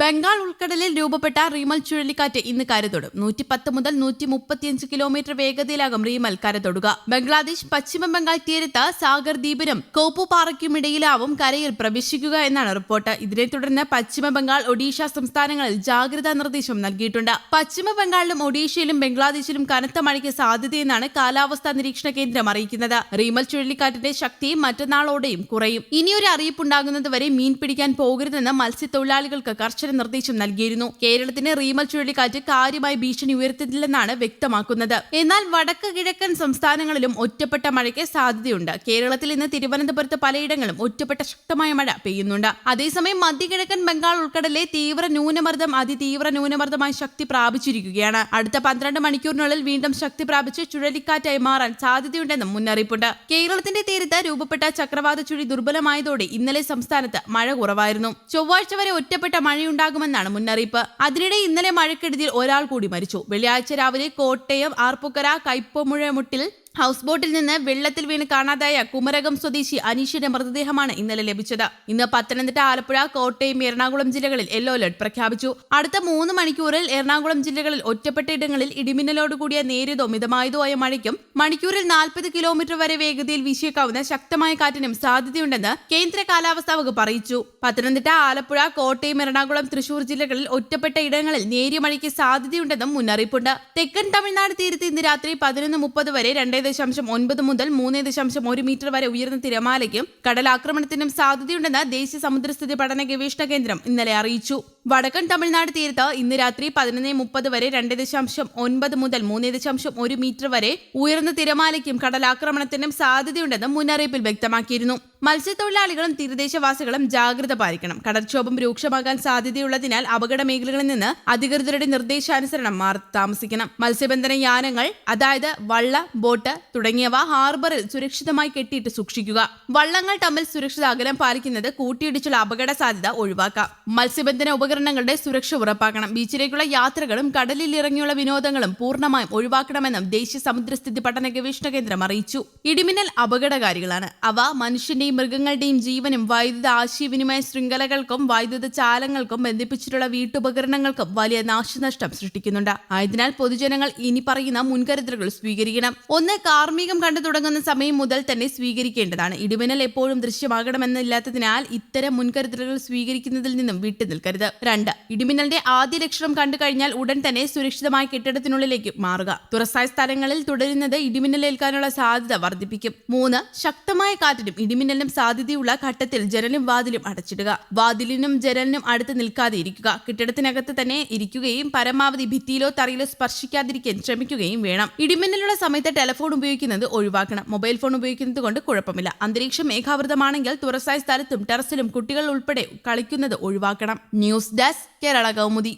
ബംഗാൾ ഉൾക്കടലിൽ രൂപപ്പെട്ട റീമൽ ചുഴലിക്കാറ്റ് ഇന്ന് കരതൊടും. നൂറ്റി പത്ത് മുതൽ നൂറ്റി മുപ്പത്തിയഞ്ച് കിലോമീറ്റർ വേഗതയിലാകും റീമൽ കരതൊടുക. ബംഗ്ലാദേശ് പശ്ചിമ ബംഗാൾ തീരത്ത് സാഗർ ദ്വീപിനും കോപ്പുപാറയ്ക്കുമിടയിലാവും കരയിൽ പ്രവേശിക്കുക എന്നാണ് റിപ്പോർട്ട്. ഇതിനെ തുടർന്ന് പശ്ചിമ ബംഗാൾ ഒഡീഷ സംസ്ഥാനങ്ങളിൽ ജാഗ്രതാ നിർദ്ദേശം നൽകിയിട്ടുണ്ട്. പശ്ചിമ ബംഗാളിലും ഒഡീഷയിലും ബംഗ്ലാദേശിലും കനത്ത മഴയ്ക്ക് സാധ്യതയെന്നാണ് കാലാവസ്ഥാ നിരീക്ഷണ കേന്ദ്രം അറിയിക്കുന്നത്. റീമൽ ചുഴലിക്കാറ്റിന്റെ ശക്തി മറ്റന്നാളോടെയും കുറയും. ഇനിയൊരു അറിയിപ്പുണ്ടാകുന്നതുവരെ മീൻ പിടിക്കാൻ പോകരുതെന്ന് മത്സ്യത്തൊഴിലാളികൾക്ക് കർശന നിർദ്ദേശം നൽകിയിരുന്നു. കേരളത്തിന് റീമൽ ചുഴലിക്കാറ്റ് കാര്യമായി ഭീഷണി ഉയർത്തുന്നില്ലെന്നാണ് വ്യക്തമാക്കുന്നത്. എന്നാൽ വടക്ക് കിഴക്കൻ സംസ്ഥാനങ്ങളിലും ഒറ്റപ്പെട്ട മഴയ്ക്ക് സാധ്യതയുണ്ട്. കേരളത്തിൽ ഇന്ന് തിരുവനന്തപുരത്ത് പലയിടങ്ങളും ഒറ്റപ്പെട്ട ശക്തമായ മഴ പെയ്യുന്നുണ്ട്. അതേസമയം മധ്യകിഴക്കൻ ബംഗാൾ ഉൾക്കടലിലെ തീവ്ര ന്യൂനമർദ്ദം അതിതീവ്ര ന്യൂനമർദ്ദമായി ശക്തി പ്രാപിച്ചിരിക്കുകയാണ്. അടുത്ത പന്ത്രണ്ട് മണിക്കൂറിനുള്ളിൽ വീണ്ടും ശക്തി പ്രാപിച്ച് ചുഴലിക്കാറ്റായി മാറാൻ സാധ്യതയുണ്ടെന്നും മുന്നറിയിപ്പുണ്ട്. കേരളത്തിന്റെ തീരത്ത് രൂപപ്പെട്ട ചക്രവാത ചുഴി ദുർബലമായതോടെ ഇന്നലെ സംസ്ഥാനത്ത് മഴ കുറവായിരുന്നു. ചൊവ്വാഴ്ച വരെ ഒറ്റപ്പെട്ട മഴയുണ്ടാകുമെന്നാണ് മുന്നറിയിപ്പ്. അതിനിടെ ഇന്നലെ മഴക്കെടുതിയിൽ ഒരാൾ കൂടി മരിച്ചു. വെള്ളിയാഴ്ച രാവിലെ കോട്ടയം ആർപ്പുക്കര കൈപ്പമുഴമുട്ടിൽ ഹൗസ് ബോട്ടിൽ നിന്ന് വെള്ളത്തിൽ വീണ് കാണാതായ കുമരകം സ്വദേശി അനീഷിന്റെ മൃതദേഹമാണ് ഇന്നലെ ലഭിച്ചത്. ഇന്ന് പത്തനംതിട്ട ആലപ്പുഴ കോട്ടയം എറണാകുളം ജില്ലകളിൽ യെല്ലോ അലർട്ട് പ്രഖ്യാപിച്ചു. അടുത്ത മൂന്ന് മണിക്കൂറിൽ എറണാകുളം ജില്ലകളിൽ ഒറ്റപ്പെട്ട ഇടങ്ങളിൽ ഇടിമിന്നലോടുകൂടിയ നേരിയതോ മിതമായതോ ആയ മഴയ്ക്കും മണിക്കൂറിൽ നാൽപ്പത് കിലോമീറ്റർ വരെ വേഗതയിൽ വീശിയേക്കാവുന്ന ശക്തമായ കാറ്റിനും സാധ്യതയുണ്ടെന്ന് കേന്ദ്ര കാലാവസ്ഥാ വകുപ്പ് അറിയിച്ചു. പത്തനംതിട്ട ആലപ്പുഴ കോട്ടയം എറണാകുളം തൃശൂർ ജില്ലകളിൽ ഒറ്റപ്പെട്ട ഇടങ്ങളിൽ നേരിയ മഴയ്ക്ക് സാധ്യതയുണ്ടെന്നും മുന്നറിയിപ്പുണ്ട്. തെക്കൻ തമിഴ്നാട് തീരത്ത് ഇന്ന് രാത്രി പതിനൊന്ന് മുപ്പത് വരെ രണ്ടേ ദശാംശം ഒൻപത് മുതൽ മൂന്ന് ദശാംശം ഒരു മീറ്റർ വരെ ഉയർന്ന തിരമാലയ്ക്കും കടലാക്രമണത്തിനും സാധ്യതയുണ്ടെന്ന് ദേശീയ സമുദ്രസ്ഥിതി പഠന ഗവേഷണ കേന്ദ്രം ഇന്നലെ അറിയിച്ചു. വടക്കൻ തമിഴ്നാട് തീരത്ത് ഇന്ന് രാത്രി പതിനൊന്ന് മുപ്പത് വരെ രണ്ട് ദശാംശം ഒൻപത് മുതൽ മൂന്ന് ദശാംശം ഒരു മീറ്റർ വരെ ഉയർന്ന തിരമാലയ്ക്കും കടലാക്രമണത്തിനും സാധ്യതയുണ്ടെന്ന് മുന്നറിയിപ്പിൽ വ്യക്തമാക്കിയിരുന്നു. മത്സ്യത്തൊഴിലാളികളും തീരദേശവാസികളും ജാഗ്രത പാലിക്കണം. കടൽക്ഷോഭം രൂക്ഷമാകാൻ സാധ്യതയുള്ളതിനാൽ അപകട മേഖലകളിൽ നിന്ന് അധികൃതരുടെ നിർദ്ദേശാനുസരണം മാറി താമസിക്കണം. മത്സ്യബന്ധന യാനങ്ങൾ അതായത് വള്ള ബോട്ട് തുടങ്ങിയവ ഹാർബറിൽ സുരക്ഷിതമായി കെട്ടിയിട്ട് സൂക്ഷിക്കുക. വള്ളങ്ങൾ തമ്മിൽ സുരക്ഷിത അകലം പാലിക്കുന്നത് കൂട്ടിയിടിച്ചുള്ള അപകട സാധ്യത ഒഴിവാക്കാം. മത്സ്യബന്ധന ഉപകരണങ്ങളുടെ സുരക്ഷ ഉറപ്പാക്കണം. ബീച്ചിലേക്കുള്ള യാത്രകളും കടലിൽ ഇറങ്ങിയുള്ള വിനോദങ്ങളും പൂർണമായും ഒഴിവാക്കണമെന്നും ദേശീയ സമുദ്രസ്ഥിതി പഠന ഗവേഷണ കേന്ദ്രം അറിയിച്ചു. ഇടിമിന്നൽ അപകടകാരികളാണ്. അവ മനുഷ്യന്റെയും മൃഗങ്ങളുടെയും ജീവനും വൈദ്യുത ആശയവിനിമയ ശൃംഖലകൾക്കും വൈദ്യുത ചാലങ്ങൾക്കും ബന്ധിപ്പിച്ചിട്ടുള്ള വീട്ടുപകരണങ്ങൾക്കും വലിയ നാശനഷ്ടം സൃഷ്ടിക്കുന്നുണ്ട്. ആയതിനാൽ പൊതുജനങ്ങൾ ഇനി പറയുന്ന മുൻകരുതലുകൾ സ്വീകരിക്കണം. ഒന്ന് കാർമ്മികം കണ്ടു തുടങ്ങുന്ന സമയം മുതൽ തന്നെ സ്വീകരിക്കേണ്ടതാണ്. ഇടിമിന്നൽ എപ്പോഴും ദൃശ്യമാകണമെന്നില്ലാത്തതിനാൽ ഇത്തരം മുൻകരുതലുകൾ സ്വീകരിക്കുന്നതിൽ നിന്നും വിട്ടുനിൽക്കരുത് രണ്ട് ഇടിമിന്നലിന്റെ ആദ്യ ലക്ഷണം കണ്ടു കഴിഞ്ഞാൽ ഉടൻ തന്നെ സുരക്ഷിതമായ കെട്ടിടത്തിനുള്ളിലേക്ക് മാറുക. തുറസായ സ്ഥലങ്ങളിൽ തുടരുന്നത് ഇടിമിന്നലേൽക്കാനുള്ള സാധ്യത വർദ്ധിപ്പിക്കും. മൂന്ന് ശക്തമായ കാറ്റിനും ഇടിമിന്നലിനും സാധ്യതയുള്ള ഘട്ടത്തിൽ ജനലും വാതിലും അടച്ചിടുക. വാതിലിനും ജനലിനും അടുത്ത് നിൽക്കാതെ ഇരിക്കുക. കെട്ടിടത്തിനകത്ത് തന്നെ ഇരിക്കുകയും പരമാവധി ഭിത്തിയിലോ തറയിലോ സ്പർശിക്കാതിരിക്കാൻ ശ്രമിക്കുകയും വേണം. ഇടിമിന്നലുള്ള സമയത്ത് ടെലിഫോൺ ഉപയോഗിക്കുന്നത് ഒഴിവാക്കണം. മൊബൈൽ ഫോൺ ഉപയോഗിക്കുന്നത് കൊണ്ട് കുഴപ്പമില്ല. അന്തരീക്ഷം മേഘാവൃതമാണെങ്കിൽ തുറസായ സ്ഥലത്തും ടെറസിലും കുട്ടികൾ ഉൾപ്പെടെ കളിക്കുന്നത് ഒഴിവാക്കണം. News desk Kerala Kaumudi.